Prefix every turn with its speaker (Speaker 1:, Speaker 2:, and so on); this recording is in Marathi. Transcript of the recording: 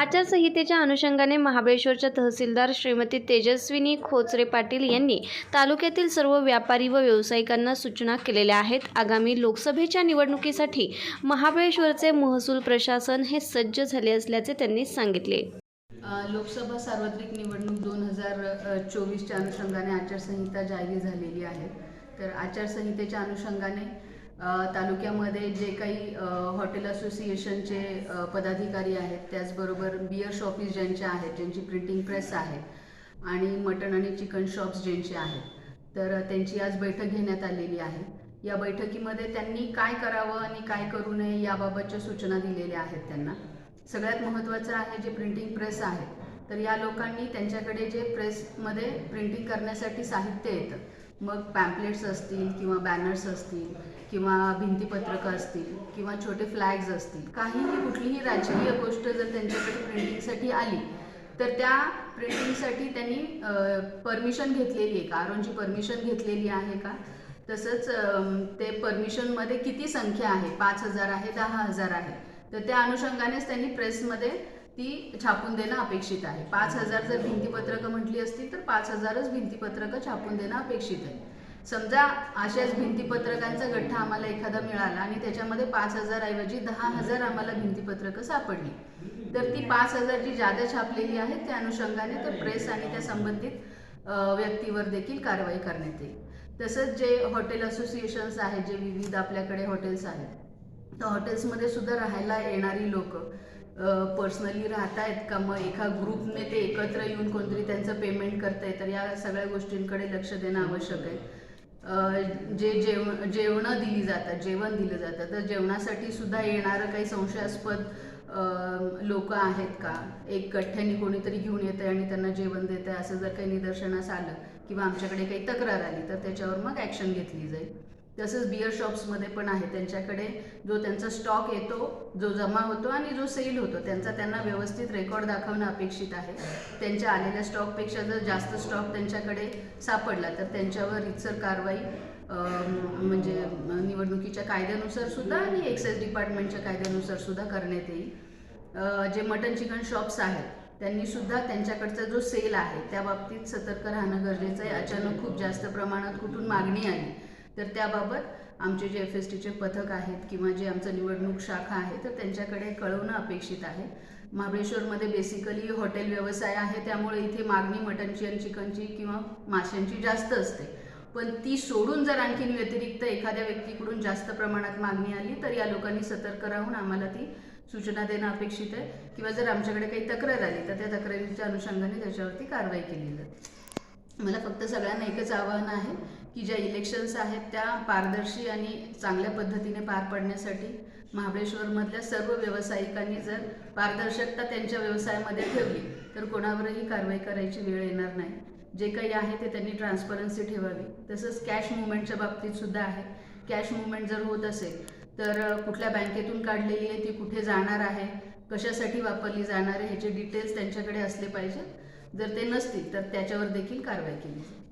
Speaker 1: आचारसंहितेच्या अनुषंगाने महाबळेश्वरच्या तहसीलदार श्रीमती तेजस्विनी खोचरे पाटील यांनी तालुक्यातील सर्व व्यापारी व व्यावसायिकांना सूचना केलेल्या आहेत. आगामी लोकसभेच्या निवडणुकीसाठी महाबळेश्वरचे महसूल प्रशासन हे सज्ज झाले असल्याचे त्यांनी सांगितले.
Speaker 2: लोकसभा सार्वत्रिक निवडणूक दोन हजार चोवीसच्या अनुषंगाने आचारसंहिता जाहीर झालेली आहे. तर आचारसंहितेच्या अनुषंगाने तालुक्यामध्ये जे काही हॉटेल असोसिएशनचे पदाधिकारी आहेत त्याचबरोबर बियर शॉपीस ज्यांचे आहेत ज्यांची प्रिंटिंग प्रेस आहे आणि मटण आणि चिकन शॉप्स ज्यांचे आहेत. तर त्यांची आज बैठक घेण्यात आलेली आहे. या बैठकीमध्ये त्यांनी काय करावं आणि काय करू नये याबाबतच्या सूचना दिलेल्या आहेत त्यांना. सगळ्यात महत्त्वाचं आहे जे प्रिंटिंग प्रेस आहे तर या लोकांनी त्यांच्याकडे जे प्रेसमध्ये प्रिंटिंग करण्यासाठी साहित्य येतं मग पॅम्पलेट्स असतील किंवा बॅनर्स असतील किंवा भिंतीपत्रकं असतील किंवा छोटे फ्लॅग्स असतील काहीही कुठलीही राजकीय गोष्ट जर त्यांच्याकडे प्रिंटिंगसाठी आली तर त्या प्रिंटिंगसाठी त्यांनी परमिशन घेतलेली आहे का? आरोंची परमिशन घेतलेली आहे का? तसंच ते परमिशनमध्ये किती संख्या आहे? पाच हजार आहे दहा हजार आहे. तर त्या अनुषंगानेच त्यांनी प्रेसमध्ये ती छापून देणं अपेक्षित आहे. पाच हजार जर भिंतीपत्रकं म्हटली असतील तर पाच हजारच भिंतीपत्रकं छापून देणं अपेक्षित आहे. समजा अशाच भिंतीपत्रकांचा गठ्ठा आम्हाला एखादा मिळाला आणि त्याच्यामध्ये पाच हजार ऐवजी दहा हजार आम्हाला भिंतीपत्रकं सापडली. तर ती पाच हजार जी जादा छापलेली आहेत त्या अनुषंगाने तर प्रेस आणि त्या संबंधित व्यक्तीवर देखील कारवाई करण्यात येईल. तसंच जे हॉटेल असोसिएशन्स आहेत जे विविध आपल्याकडे हॉटेल्स आहेत तर हॉटेल्समध्ये सुद्धा राहायला येणारी लोक पर्सनली राहत आहेत का? मग एका ग्रुपने ते एकत्र येऊन कोणतरी त्यांचं पेमेंट करतंय तर या सगळ्या गोष्टींकडे लक्ष देणं आवश्यक आहे. जे जेव जेवणं दिली जातात जेवण दिलं जातं तर जेवणासाठी सुद्धा येणारं काही संशयास्पद लोक आहेत का? एक गठ्ठ्याने कोणीतरी घेऊन येतं आणि त्यांना जेवण देतं आहे असं जर काही निदर्शनास आलं किंवा आमच्याकडे काही तक्रार आली तर त्याच्यावर मग ॲक्शन घेतली जाईल. तसंच बियर शॉप्समध्ये पण आहे. त्यांच्याकडे जो त्यांचा स्टॉक येतो जो जमा होतो आणि जो सेल होतो त्यांचा त्यांना व्यवस्थित रेकॉर्ड दाखवणं अपेक्षित आहे. त्यांच्या आलेल्या स्टॉकपेक्षा जर जास्त स्टॉक त्यांच्याकडे सापडला तर त्यांच्यावर रितसर कारवाई म्हणजे निवडणुकीच्या कायद्यानुसार सुद्धा आणि एक्साईज डिपार्टमेंटच्या कायद्यानुसार सुद्धा करण्यात येईल. जे मटन चिकन शॉप्स आहेत त्यांनी सुद्धा त्यांच्याकडचा जो सेल आहे त्या बाबतीत सतर्क राहणं गरजेचं आहे. अचानक खूप जास्त प्रमाणात कुठून मागणी आली तर त्याबाबत आमचे जे एफ एस टीचे पथक आहेत किंवा जे आमचं निवडणूक शाखा आहे तर त्यांच्याकडे कळवणं अपेक्षित आहे. महाबळेश्वरमध्ये बेसिकली हॉटेल व्यवसाय आहे त्यामुळे इथे मागणी मटनची आणि चिकनची किंवा माशांची जास्त असते. पण ती सोडून जर आणखीन व्यतिरिक्त एखाद्या व्यक्तीकडून जास्त प्रमाणात मागणी आली तर या लोकांनी सतर्क राहून आम्हाला ती सूचना देणं अपेक्षित आहे. किंवा जर आमच्याकडे काही तक्रार आली तर त्या तक्रारीच्या अनुषंगाने त्याच्यावरती कारवाई केली जाते मला फक्त सगळ्यांना एकच आवाहन आहे की ज्या इलेक्शन्स आहेत त्या पारदर्शी आणि चांगल्या पद्धतीने पार पाडण्यासाठी महाबळेश्वरमधल्या सर्व व्यावसायिकांनी जर पारदर्शकता त्यांच्या व्यवसायामध्ये ठेवली तर कोणावरही कारवाई करायची वेळ येणार नाही. जे काही आहे ते त्यांनी ट्रान्सपरन्सी ठेवावी. तसंच कॅश मुवमेंटच्या बाबतीत सुद्धा आहे. कॅश मुवमेंट जर होत असेल तर कुठल्या बँकेतून काढलेली आहे ती कुठे जाणार आहे कशासाठी वापरली जाणार आहे ह्याचे डिटेल्स त्यांच्याकडे असले पाहिजेत. जर ते नसतील तर त्याच्यावर देखील कारवाई केली जाईल.